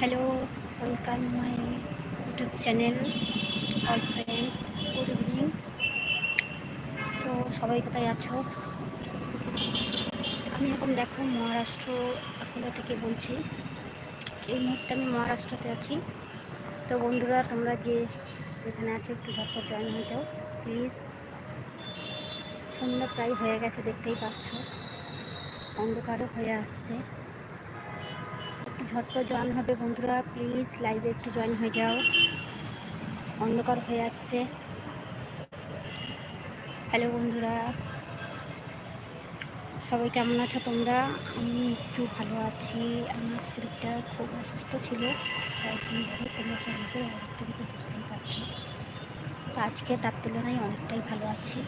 Hello welcome my YouTube channel all friend good evening তো সবাই কোথায় আছো? আমি এখন দেখো মহারাষ্ট্র এখনটা থেকে বলছি। এই মুহূর্তে আমি মহারাষ্ট্রতে আছি। তো বন্ধুরা, তোমরা যে এখানে আছো, একটু ঝটপট জয়েন হয়ে যাও প্লিজ সন্ধ্যা প্রায় হয়ে গেছে, দেখতেই পাচ্ছ। অন্ধকারও হয়ে আসছে। ঝটপট জয়েন হবে বন্ধুরা প্লিজ লাইভে একটু জয়েন হয়ে যাও। অন্ধকার হয়ে আসছে। হ্যালো বন্ধুরা, সবাই কেমন আছো তোমরা? আমি একটু ভালো আছি। আমার শরীরটা খুব অসুস্থ ছিল তোমরা সবাইকে থেকে বুঝতেই পারছ। তো আজকে তার তুলনায় অনেকটাই ভালো আছি।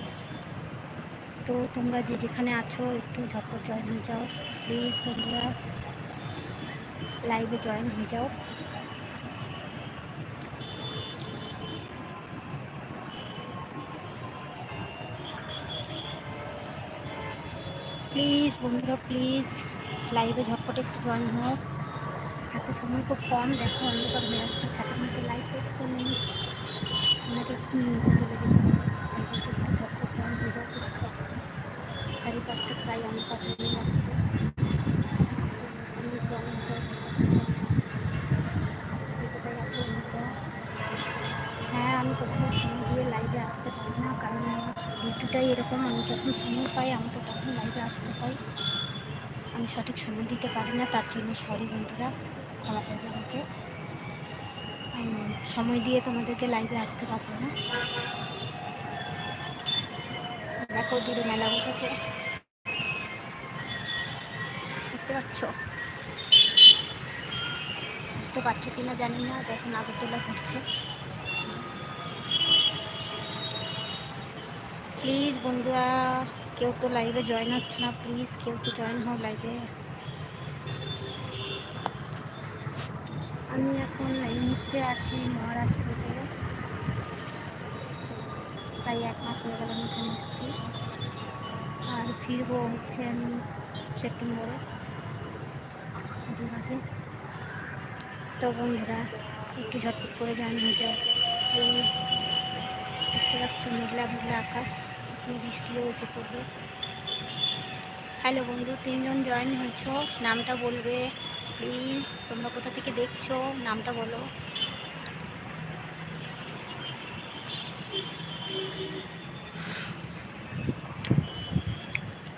তো তোমরা যে যেখানে আছো, একটু ঝটপট জয়েন হয়ে যাও। প্লিজ বন্ধুরা লাইভে জয়েন হয়ে যাও প্লিজ বন্ধুরা প্লিজ লাইভে ঝটপট একটু জয়েন হও এত সময় খুব কম দেখো অন্ধকার হয়ে আসছে ঠাকুর মধ্যে লাইভ একটু নেই ওনাকে একটু নিচে চলে যেতে হবে একটু ঝটপট জয়েন হয়ে যাও দেখতে পাচ্ছি চারিপাশটা প্রায় অন্ধকার হয়ে আসছে প্লিজ জয়েন হয়ে যাও হ্যাঁ আমি কখনো সময় দিয়ে লাইভে আসতে পারি না কারণ আমার ডিউটিটাই এরকম আমি যখন সময় পাই, আমাকে তখন লাইভে আসতে পাই আমি সঠিক সময় দিতে পারি না, তার জন্য সরি বন্ধুরা, ক্ষমা করবে আমাকে। সময় দিয়ে তোমাদেরকে লাইভে আসতে পারব না। দেখো, দূরে মেলা বসেছে। দেখতে পাচ্ছ? বুঝতে পারছ কিনা জানি না দেখুন আগরতলা ঘুরছে। প্লিজ বন্ধুরা, কেউ তো লাইভে জয়েন হচ্ছে না প্লিজ কেউ তো জয়েন হও লাইভে আমি এখন এই মুহূর্তে আছি মহারাষ্ট্রতে। তাই এক মাস হয়ে গেল আমি এখানে এসেছি। আর ফিরবো হচ্ছে আমি সেপ্টেম্বরে পুজোর তো বন্ধুরা, একটু ঝটপট করে জয়েন হয়ে যাও। প্লিজ দেখতে পাচ্ছ মেঘলা মেঘলা আকাশ বৃষ্টিও এসে পড়বে। হ্যালো বন্ধু, তিনজন জয়েন হয়েছ, নামটা বলবে প্লিজ তোমরা কোথা থেকে দেখছ? নামটা বলো।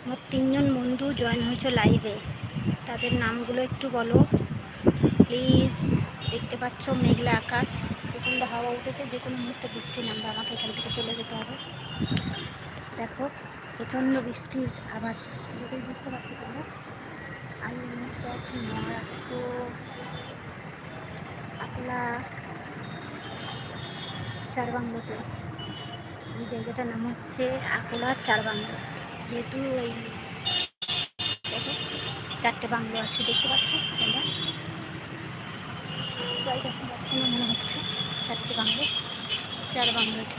আমার তিনজন বন্ধু জয়েন হয়েছে লাইভে তাদের নামগুলো একটু বলো। প্লিজ দেখতে পাচ্ছ মেঘলা আকাশ। প্রচণ্ড হাওয়া উঠেছে, যে কোনো মুহূর্তে বৃষ্টি নামবে, আমাকে এখান থেকে চলে যেতে হবে। দেখো, প্রচণ্ড বৃষ্টির আবাস দেখেই বুঝতে পারছি তোমরা? আমি মুহূর্তে আছি মহারাষ্ট্র আকলা চারবাংলোতে এই জায়গাটার নাম হচ্ছে আকলা চারবাংলো যেহেতু এই চারটে বাংলো আছে, দেখতে পাচ্ছ? তোমরা প্রায় দেখা যাচ্ছে না মনে হচ্ছে। চারটে বাংলো, চার বাংলোতে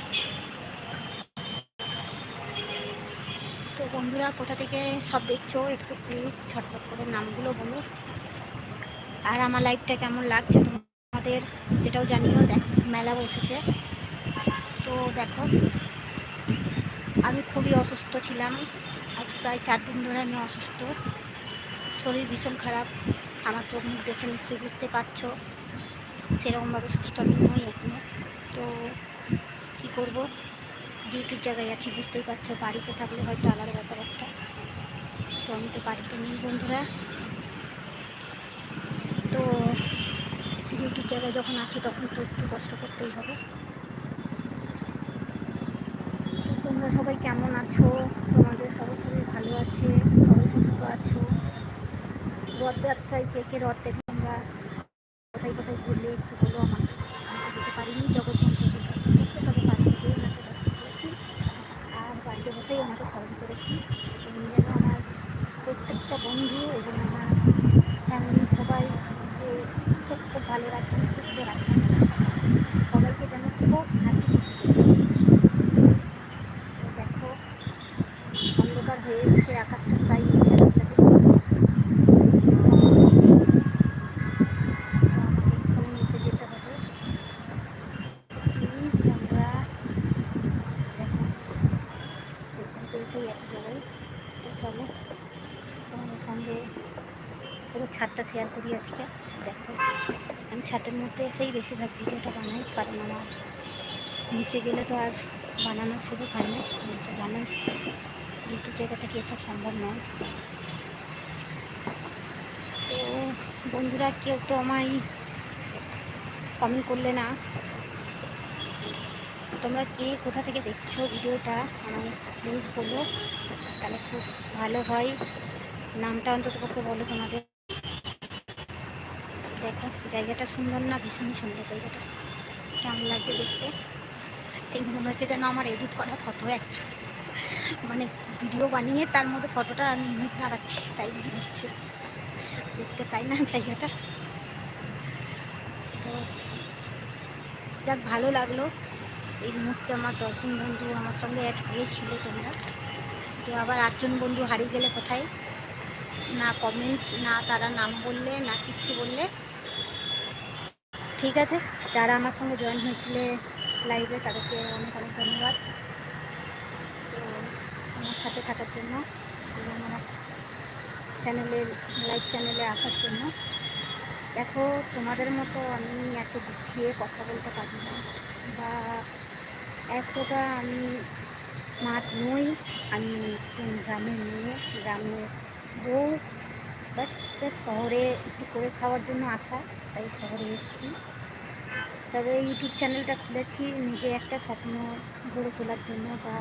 তো বন্ধুরা, কোথা থেকে সব দেখছ? একটু প্লিজ ছটপট করে নামগুলো বলো। আর আমার লাইফটা কেমন লাগছে তোমাদের, সেটাও জানিও। দেখ, মেলা বসেছে। তো দেখো, আমি খুবই অসুস্থ ছিলাম। আজ প্রায় চার দিন ধরে আমি অসুস্থ। শরীর ভীষণ খারাপ। আমার চোখ মুখ দেখে নিশ্চয়ই বুঝতে পারছ। সেরকমভাবে সুস্থ আমি নই এখনও তো কী করব? ডিউটির জায়গায় আছি, বুঝতেই পারছ। বাড়িতে থাকলে হয়তো আলাদা ব্যাপার একটা। তো আমি তো বাড়িতে নেই বন্ধুরা। তো ডিউটির জায়গায় যখন আছি তখন তো একটু কষ্ট করতেই হবে। তোমরা সবাই কেমন আছো? তোমাদের শরীর ভালো আছে? সবাই সুস্থ আছো? রথযাত্রায় কে কে রথ দেখে আমরা কোথায় কোথায় ঘুরলে একটু বলো আমাকে আমি যেতে পারিনি জগৎবন্ধু দর্শন করতে তবে বাড়িতে গিয়ে ওনাকে দর্শন করেছি আর বাড়িতে বসেই ওনাকে স্মরণ করেছি উনি যেন আমার প্রত্যেকটা বন্ধু এবং আমার ফ্যামিলির সবাইকে খুব খুব ভালো রাখেন সুস্থ রাখেন সবাইকে যেন খুব হাসি খুশি দেখো অন্ধকার হয়ে এসছে আকাশটা প্রায় শেয়ার করি আজকে। দেখো, আমি ছাতের মধ্যে এসেই বেশিরভাগ ভিডিওটা বানাই, কারণ আমার নিচে গেলে তো আর বানানোর সুযোগ হয় না। তো জানোই, ইউটিউব জায়গা থেকে এসব সম্ভব নয়। তো বন্ধুরা, কেউ তো আমায় কমেন্ট করলে না। তোমরা কে কোথা থেকে দেখছ ভিডিওটা, আমায় প্লিজ বলো। তাহলে খুব ভালো হয়। নামটা অন্তত পক্ষে বলো তোমাদের। জায়গাটা সুন্দর না ভীষণই সুন্দর জায়গাটা। কেমন লাগছে দেখতে। ঠিক মনে হচ্ছে যেন আমার এডিট করা ফটো একটা। মানে ভিডিও বানিয়ে তার মধ্যে ফটোটা আমি ইউনিট দাঁড়াচ্ছি তাই মনে হচ্ছে। দেখতে পাই না জায়গাটা। তো যাক, ভালো লাগল। এই মুহূর্তে আমার দশজন বন্ধু আমার সঙ্গে অ্যাড হয়েছিল তোমরা। তো আবার আটজন বন্ধু হারিয়ে গেলে কোথায়? না কমেন্ট না তারা নাম বললে, না কিছু বললে ঠিক আছে। যারা আমার সঙ্গে জয়েন হয়েছিলে লাইভে তাদেরকে অনেক অনেক ধন্যবাদ। তো আমার সাথে থাকার জন্য এবং আমার চ্যানেলে লাইভ চ্যানেলে আসার জন্য। দেখো, তোমাদের মতো আমি এত গুছিয়ে কথা বলতে পারি না। বা এতটা আমি স্মার্ট নই। আমি গ্রামের মেয়ে গ্রামের বউ বাস শহরে একটু করে খাওয়ার জন্য আসা তাই শহরে এসেছি। তবে ইউটিউব চ্যানেলটা খুলেছি, নিজে একটা স্বপ্ন গড়ে তোলার জন্য বা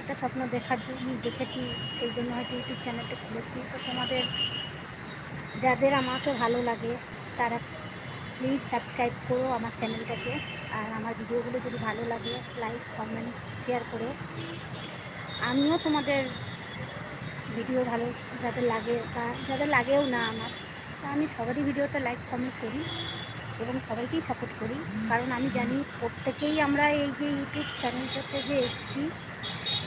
একটা স্বপ্ন দেখার জন্য দেখেছি, সেই জন্য হয়তো ইউটিউব চ্যানেলটা খুলেছি। তো তোমাদের, যাদের আমাকে ভালো লাগে, তারা প্লিজ সাবস্ক্রাইব করো আমার চ্যানেলটাকে আর আমার ভিডিওগুলো যদি ভালো লাগে লাইক কমেন্ট শেয়ার করো। আমিও তোমাদের ভিডিও ভালো যাদের লাগে বা যাদের লাগেও না আমার। তা আমি সবারই ভিডিওতে লাইক কমেন্ট করি এবং সবাইকেই সাপোর্ট করি। কারণ আমি জানি প্রত্যেকেই আমরা এই যে ইউটিউব চ্যানেলটাতে যে এসেছি,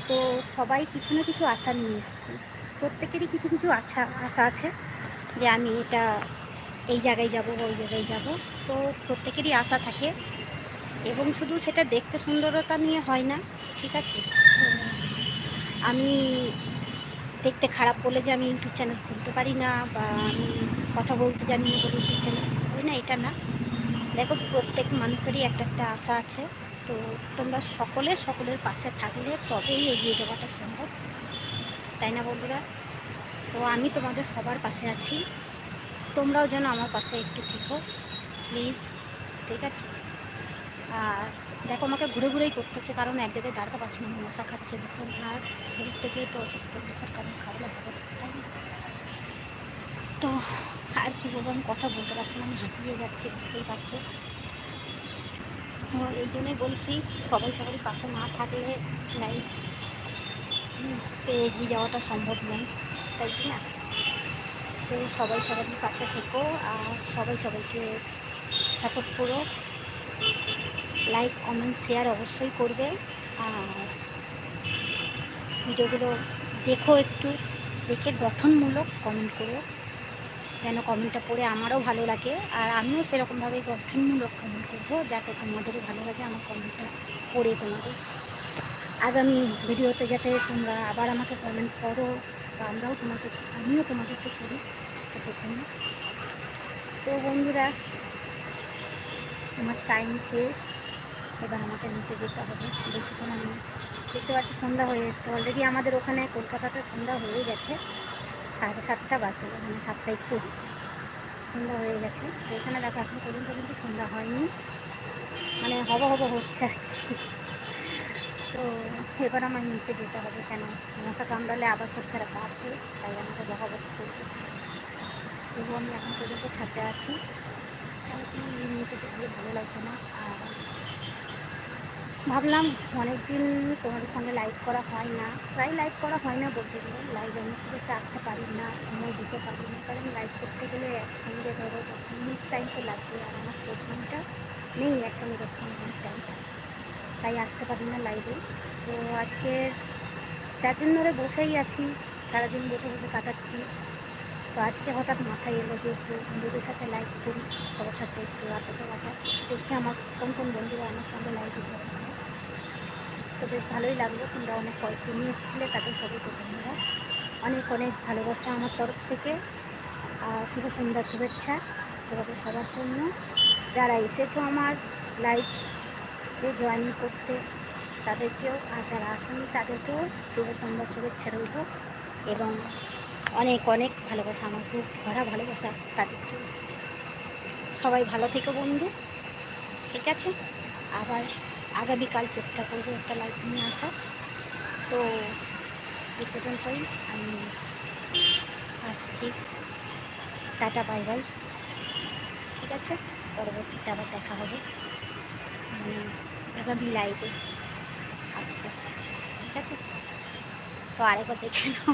তো সবাই কিছু না কিছু আশা নিয়ে এসেছি। প্রত্যেকেরই কিছু কিছু আশা আশা আছে যে আমি এটা এই জায়গায় যাব ওই জায়গায় যাব। তো প্রত্যেকেরই আশা থাকে এবং শুধু সেটা দেখতে সুন্দরতা নিয়ে হয় না, ঠিক আছে? আমি দেখতে খারাপ বলে যে আমি ইউটিউব চ্যানেল খুলতে পারি না বা আমি কথা বলতে জানি না ইউটিউব চ্যানেল খুলতে না, এটা না। দেখো, প্রত্যেক মানুষেরই একটা একটা আশা আছে। তো তোমরা সকলে সকলের পাশে থাকলে তবেই এগিয়ে যাওয়াটা সম্ভব। তাই না, বন্ধুরা? তো আমি তোমাদের সবার পাশে আছি। তোমরাও যেন আমার পাশে একটু থেকো, প্লিজ, ঠিক আছে? আর দেখো, আমাকে ঘুরে ঘুরেই করতে হচ্ছে, কারণ এক জায়গায় দাঁড়াতে পারছি না, মশা খাচ্ছে ভীষণ, আর শরীর থেকে তো অসুস্থ, মশার কারণ তাই না? তো আর কি বলব, আমি কথা বলতে পারছি না, আমি হাঁপিয়ে যাচ্ছি, বুঝতেই পারছ। এই জন্যই বলছি, সবাই সবারই পাশে না থাকলে লাইফ এগিয়ে যাওয়াটা সম্ভব নয়, তাই কি না? তো সবাই সবারই পাশে থেকো, আর সবাই সবাইকে সাপোর্ট করো। লাইক কমেন্ট শেয়ার অবশ্যই করবে, আর ভিডিওগুলো দেখো একটু, দেখে গঠনমূলক কমেন্ট করো। যেন কমেন্টটা পড়ে আমারও ভালো লাগে আর আমিও সেরকমভাবে গঠনমূলক কমেন্ট করব যাতে তোমাদেরও ভালো লাগে আমার কমেন্টটা পড়ে তোমাদের। আগামী ভিডিওতে যাতে তোমরা আবার আমাকে কমেন্ট করো বা আমরাও তোমাকে আমিও তোমাদেরকে করি সেটার জন্য তো বন্ধুরা, আমার টাইম শেষ। এবার আমাকে নিচে যেতে হবে। বেশিক্ষণ আমি দেখতে পাচ্ছি সন্ধ্যা হয়ে এসছে। অলরেডি আমাদের ওখানে কলকাতাতে সন্ধ্যা হয়ে গেছে। সাড়ে সাতটা বাজতে মানে সাতটা একুশ। সন্ধ্যা হয়ে গেছে। তো এখানে দেখো, এখন পর্যন্ত কিন্তু সন্ধ্যা হয়নি। মানে হব হব হচ্ছে। তো এবার আমার নিচে যেতে হবে কেন? মশা কামড়ালে আবার খারাপ কাটবে তাই আমাকে বকাবক করবে তবু আমি এখন পর্যন্ত ছাদে আছি। নিচে গিয়ে ভালো লাগবে না। আর ভাবলাম অনেক দিন তোমাদের সঙ্গে লাইভ করা হয় না। প্রায় লাইভ করা হয় না বলতে গেলে। লাইভ আমি খুব একটা আসতে পারি না, সময় দিতে পারি না। কারণ লাইভ করতে গেলে একসঙ্গে ধরো দশ মিনিট টাইম তো লাগবে আর আমার শেষ মিনিটটা নেই একসঙ্গে দশ মিনিট টাইম তাই আসতে পারি না লাইভে তো আজকে চার দিন ধরে বসেই আছি, সারাদিন বসে বসে কাটাচ্ছি। তো আজকে হঠাৎ মাথায় এলো যে একটু বন্ধুদের সাথে লাইভ করি, সবার সাথে একটু রাতটা বাজা দেখি আমার কোন কোন বন্ধুরা আমার সঙ্গে লাইভ দিতে তো বেশ ভালোই লাগল। তোমরা অনেক কয়েকদিনই এসেছিলে তাদের সবাইকে ধন্যবাদ। অনেক অনেক ভালোবাসা আমার তরফ থেকে। শুভ সন্ধ্যা শুভেচ্ছা তোমাদের সবার জন্য। যারা এসেছ আমার লাইভে জয়েন করতে, তাদেরকেও আর যারা আসেনি তাদেরকেও শুভ সন্ধ্যা শুভেচ্ছা রইল। এবং অনেক অনেক ভালোবাসা আমার খুব ভরা ভালোবাসা তাদের জন্য। সবাই ভালো থেকো বন্ধু। ঠিক আছে? আবার আগামীকাল চেষ্টা করব একটা লাইভ নিয়ে আসা তো এ পর্যন্তই আমি আসছি। টাটা বাই বাই ঠিক আছে? পরবর্তীতে আবার দেখা হবে। মানে আগামী লাইভে আসব। ঠিক আছে? তো আরেকবার দেখে নাও।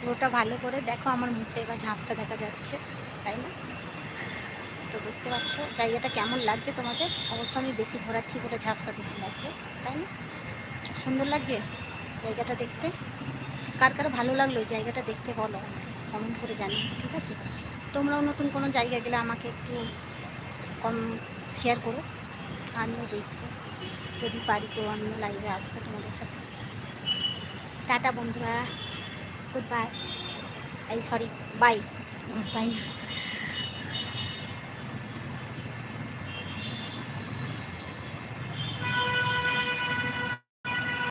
পুরোটা ভালো করে দেখো, আমার মুখটা এবার ঝাপসা দেখা যাচ্ছে, তাই না? দেখতে পাচ্ছ। জায়গাটা কেমন লাগছে তোমাদের? অবশ্য আমি বেশি ঘোরাচ্ছি বলে ঝাপসা বেশি লাগছে, তাই না? সুন্দর লাগছে জায়গাটা দেখতে? কার কার ভালো লাগল জায়গাটা দেখতে বলো কমেন্ট করে জানি ঠিক আছে? তোমরাও নতুন কোনো জায়গা গেলে আমাকে একটু কম শেয়ার করো, আমিও দেখব। যদি পারি তো আমিও লাইভে আসব তোমাদের সাথে। টাটা বন্ধুরা গুড বাই এই সরি বাই গুড বাই